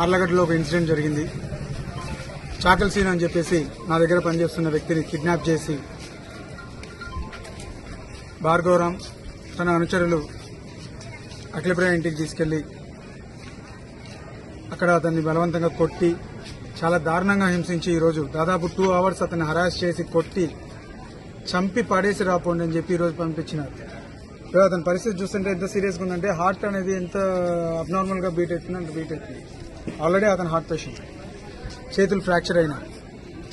ఆర్లగడ్డలో ఒక ఇన్సిడెంట్ జరిగింది. చాకల్ సీన్ అని చెప్పేసి నా దగ్గర పనిచేస్తున్న వ్యక్తిని కిడ్నాప్ చేసి భార్గవరాం తన అనుచరులు అఖిలప్రియ ఇంటికి తీసుకెళ్ళి అక్కడ అతన్ని బలవంతంగా కొట్టి చాలా దారుణంగా హింసించి ఈరోజు దాదాపు టూ అవర్స్ అతన్ని హరాస్ చేసి కొట్టి చంపి పడేసి రాపోండి అని చెప్పి ఈరోజు పంపించినారు. ఇప్పుడు అతని పరిస్థితి చూస్తుంటే ఎంత సీరియస్గా ఉందంటే హార్ట్ అనేది ఎంత అబ్నార్మల్గా బీట్ అవుతుంది అంటే బీట్ అవుతుంది ఆల్రెడీ అతను హార్ట్ పేషెంట్. చేతులు ఫ్రాక్చర్ అయినా.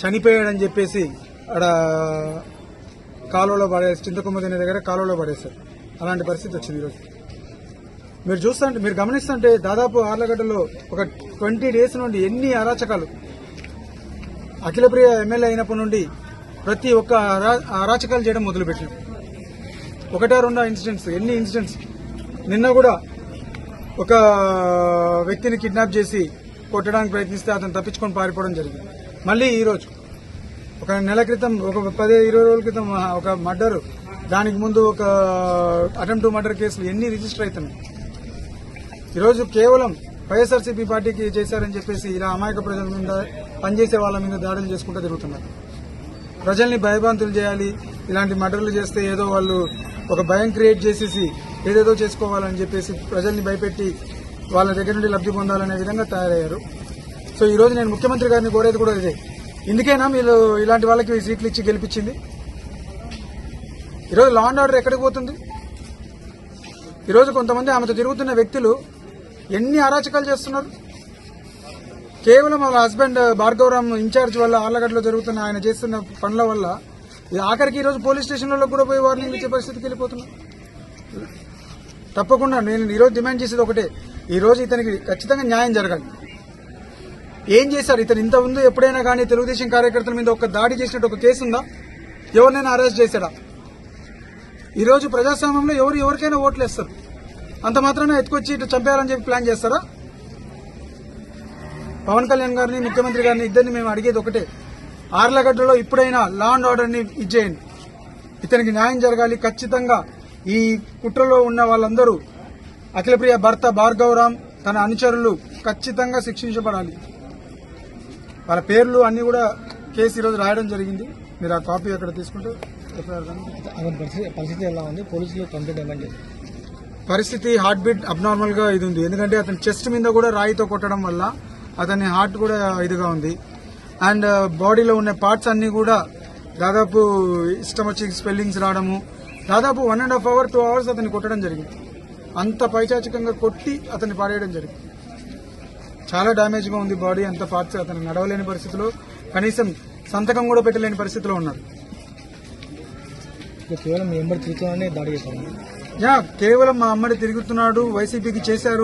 చనిపోయాడని చెప్పేసి అక్కడ కాలువలో పడేసి చింతకొమ్మ తినే దగ్గర కాలువలో పడేశారు. అలాంటి పరిస్థితి వచ్చింది ఈరోజు. మీరు చూస్తుంటే మీరు గమనిస్తుంటే దాదాపు ఆర్లగడ్డలో ఒక ట్వంటీ డేస్ నుండి ఎన్ని అరాచకాలు. అఖిలప్రియ ఎమ్మెల్యే అయినప్పటి నుండి ప్రతి ఒక్క అరాచకాలు చేయడం మొదలుపెట్టినాం. ఒకటే రెండో ఇన్సిడెంట్స్ ఎన్ని ఇన్సిడెంట్స్. నిన్న కూడా ఒక వ్యక్తిని కిడ్నాప్ చేసి కొట్టడానికి ప్రయత్నిస్తే అతను తప్పించుకొని పారిపోవడం జరిగింది. మళ్ళీ ఈ రోజు ఒక నెల క్రితం ఒక పదే ఇరవై రోజుల క్రితం ఒక మర్డర్. దానికి ముందు ఒక అటెంప్ట్ మర్డర్ కేసులు ఎన్ని రిజిస్టర్ అవుతున్నాయి? ఈరోజు కేవలం వైఎస్ఆర్సీపీ పార్టీకి చేశారని చెప్పేసి ఇలా అమాయక ప్రజల మీద పనిచేసే వాళ్ళ మీద దాడులు చేసుకుంటూ తిరుగుతున్నారు. ప్రజల్ని భయభ్రాంతులు చేయాలి ఇలాంటి మర్డర్లు చేస్తే ఏదో వాళ్ళు ఒక భయం క్రియేట్ చేసేసి ఏదేదో చేసుకోవాలని చెప్పేసి ప్రజల్ని భయపెట్టి వాళ్ళ దగ్గర నుండి లబ్ధి పొందాలనే విధంగా తయారయ్యారు. సో ఈరోజు నేను ముఖ్యమంత్రి గారిని కోరేది కూడా ఇదే. ఇందుకేనా మీరు ఇలాంటి వాళ్ళకి సీట్లు ఇచ్చి గెలిపించింది? ఈరోజు లా అండ్ ఆర్డర్ ఎక్కడికి పోతుంది? ఈరోజు కొంతమంది ఆమెతో తిరుగుతున్న వ్యక్తులు ఎన్ని అరాచకాలు చేస్తున్నారు? కేవలం వాళ్ళ హస్బెండ్ భార్గవరామ్ ఇన్ఛార్జ్ వల్ల ఆళ్ళగడ్డలో జరుగుతున్న ఆయన చేస్తున్న పనుల వల్ల ఈ ఆఖరికి ఈరోజు పోలీస్ స్టేషన్లలో కూడా పోయి వార్నింగ్ ఇచ్చే పరిస్థితికి వెళ్ళిపోతున్నాం తప్పకుండా నేను ఈరోజు డిమాండ్ చేసేది ఒకటే. ఈరోజు ఇతనికి ఖచ్చితంగా న్యాయం జరగాలి. ఏం చేశారు? ఇతను ఇంత ముందు ఎప్పుడైనా కానీ తెలుగుదేశం కార్యకర్తల మీద ఒక దాడి చేసినట్టు ఒక కేసు ఉందా? ఎవరినైనా అరెస్ట్ చేశాడా? ఈరోజు ప్రజాస్వామ్యంలో ఎవరు ఎవరికైనా ఓట్లు వేస్తారు? అంత మాత్రమే ఎత్తుకొచ్చి ఇటు చంపేయాలని చెప్పి ప్లాన్ చేస్తారా? పవన్ కళ్యాణ్ గారిని ముఖ్యమంత్రి గారిని ఇద్దరిని మేము అడిగేది ఒకటే. ఆర్లగడ్డలో ఇప్పుడైనా లా అండ్ ఆర్డర్ని ఇచ్చేయండి ఇతనికి న్యాయం జరగాలి. ఖచ్చితంగా ఈ కుట్రలో ఉన్న వాళ్ళందరూ అఖిలప్రియ భర్త భార్గవరామ్ తన అనుచరులు ఖచ్చితంగా శిక్షించబడాలి. వాళ్ళ పేర్లు అన్ని కూడా కేసు ఈరోజు రాయడం జరిగింది. మీరు ఆ కాపీ అక్కడ తీసుకుంటే పరిస్థితి ఎలా ఉంది? పోలీసులు కంప్లైంట్ పరిస్థితి హార్ట్ బీట్ అబ్నార్మల్గా ఇది ఉంది. ఎందుకంటే అతని చెస్ట్ మీద కూడా రాయితో కొట్టడం వల్ల అతని హార్ట్ కూడా ఇదిగా ఉంది. అండ్ బాడీలో ఉన్న పార్ట్స్ అన్ని కూడా దాదాపు ఇష్టం వచ్చి స్పెల్లింగ్స్ రావడము దాదాపు one and half hour two hours అతన్ని కొట్టడం జరిగింది. అంత పైచాచికంగా కొట్టి అతన్ని పాడేయడం జరిగింది. చాలా డ్యామేజ్గా ఉంది బాడీ అంత పార్ట్స్ అతను నడవలేని పరిస్థితిలో కనీసం సంతకం కూడా పెట్టలేని పరిస్థితిలో ఉన్నారు. కేవలం మీ ఎంబడి తిరుగుతున్నానే దాడి చేశారు. యా కేవలం మా అమ్మడి తిరుగుతున్నాడు వైసీపీకి చేశారు.